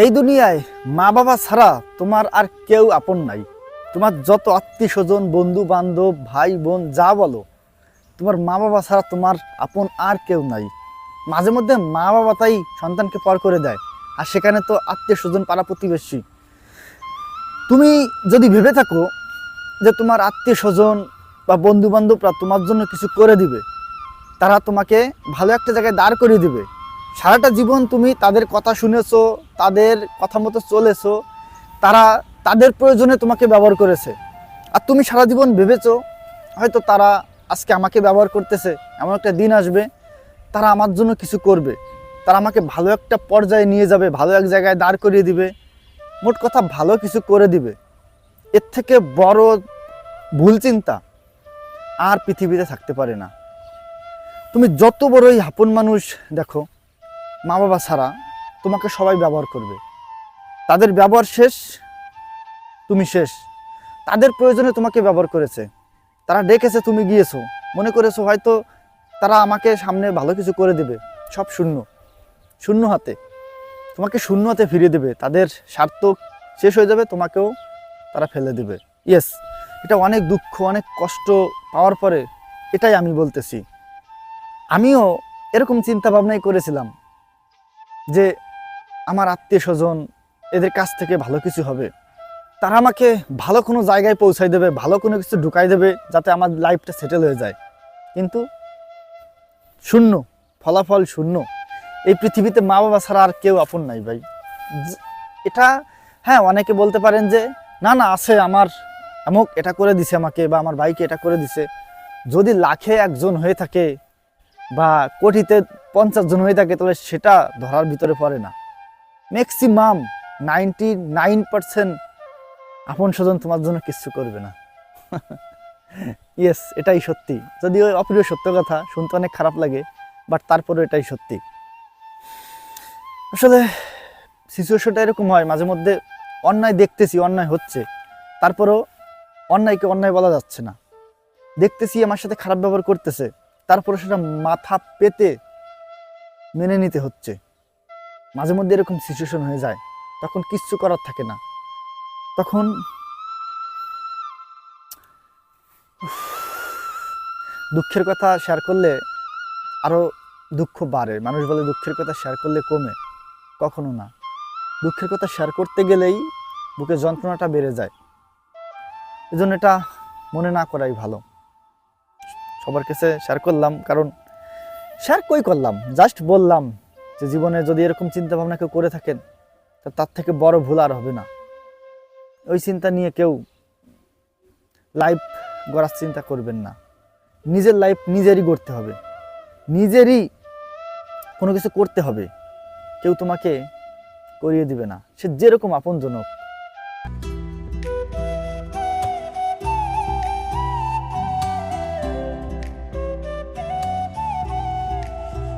এই দুনিয়ায় মা বাবা ছাড়া তোমার আর কেউ আপন নাই। তোমার যত আত্মীয় স্বজন বন্ধু বান্ধব ভাই বোন যা বলো, তোমার মা বাবা ছাড়া তোমার আপন আর কেউ নাই। মাঝে মধ্যে মা বাবা তাই সন্তানকে পর করে দেয়, আর সেখানে তো আত্মীয় স্বজন পাড়া প্রতিবেশী। তুমি যদি ভেবে থাকো যে তোমার আত্মীয় স্বজন বা বন্ধু বান্ধবরা তোমার জন্য কিছু করে দিবে, তারা তোমাকে ভালো একটা জায়গায় দাঁড় করিয়ে দিবে। সারাটা জীবন তুমি তাদের কথা শুনেছো, তাদের কথা মতো চলেছো, তারা তাদের প্রয়োজনে তোমাকে ব্যবহার করেছে। আর তুমি সারা জীবন ভেবেছো, হয়তো তারা আজকে আমাকে ব্যবহার করতেছে, এমন একটা দিন আসবে, তারা আমার জন্য কিছু করবে। তারা আমাকে ভালো একটা পর্যায়ে নিয়ে যাবে, ভালো এক জায়গায় দাঁড় করিয়ে দিবে, মোট কথা ভালো কিছু করে দিবে। এর থেকে বড় ভুল চিন্তা আর পৃথিবীতে থাকতে পারে না। তুমি যত বড়ই আপন মানুষ দেখো মা বাবা ছাড়া তোমাকে সবাই ব্যবহার করবে। তাদের ব্যবহার শেষ, তুমি শেষ। তাদের প্রয়োজনে তোমাকে ব্যবহার করেছে। তারা ডেকেছে, তুমি গিয়েছো। মনে করেছ হয়তো তারা আমাকে সামনে ভালো কিছু করে দেবে। সব শূন্য। শূন্য হাতে। তোমাকে শূন্য হাতে ফিরিয়ে দেবে। তাদের স্বার্থ শেষ হয়ে যাবে, তোমাকেও তারা ফেলে দেবে। ইয়েস এটা অনেক দুঃখ, অনেক কষ্ট পাওয়ার পরে এটাই আমি বলতেছি। আমিও এরকম চিন্তা ভাবনাই করেছিলাম। যে আমার আত্মীয় স্বজন এদের কাছ থেকে ভালো কিছু হবে। তারা আমাকে ভালো কোনো জায়গায় পৌঁছাই দেবে, ভালো কোনো কিছু ঢুকাই দেবে যাতে আমার লাইফটা সেটেল হয়ে যায়। কিন্তু শূন্য, ফলাফল শূন্য। এই পৃথিবীতে মা বাবা ছাড়া আর কেউ আপন নাই ভাই। এটা হ্যাঁ অনেকে বলতে পারেন যে, না না, আছে আমার এমক এটা করে দিছে আমাকে বা আমার ভাইকে এটা করে দিছে। যদি লাখে একজন হয়ে থাকে বা কোটিতে পঞ্চাশ জন হয়ে থাকে, তাহলে সেটা ধরার ভিতরে পড়ে না। ম্যাক্সিমাম নাইনটি নাইন পার্সেন্ট আপন স্বজন তোমার জন্য কিচ্ছু করবে না। ইয়েস এটাই সত্যি। যদিও অপ্রিয় সত্য কথা, শুনতে অনেক খারাপ লাগে বাট তারপরে এটাই সত্যি। আসলে সিচুয়েশনটা এরকম হয়, মাঝে মধ্যে অন্যায় দেখতেছি, অন্যায় হচ্ছে। তারপরেও অন্যায়কে অন্যায় বলা যাচ্ছে না। দেখতেছি, আমার সাথে খারাপ ব্যবহার করতেছে। তারপরে সেটা মাথা পেতে মেনে নিতে হচ্ছে। মাঝে মধ্যে এরকম সিচুয়েশন হয়ে যায়, তখন কিচ্ছু করার থাকে না। তখন দুঃখের কথা শেয়ার করলে আরও দুঃখ বাড়ে। মানুষ বলে দুঃখের কথা শেয়ার করলে কমে। কখনো না। দুঃখের কথা শেয়ার করতে গেলেই বুকে যন্ত্রণাটা বেড়ে যায়। এজন্য এটা মনে না করাই ভালো। সবার কাছে শেয়ার করলাম, কারণ শেয়ার কই করলাম? জাস্ট বললাম যে জীবনে যদি এরকম চিন্তা ভাবনা কেউ করে থাকেন, তা তার থেকে বড় ভুল আর হবে না। ওই চিন্তা নিয়ে কেউ লাইফ গড়ার চিন্তা করবেন না। নিজের লাইফ নিজেরই গড়তে হবে। নিজেরই কোনো কিছু করতে হবে। কেউ তোমাকে করিয়ে দিবে না। সে যেরকম আপনজনক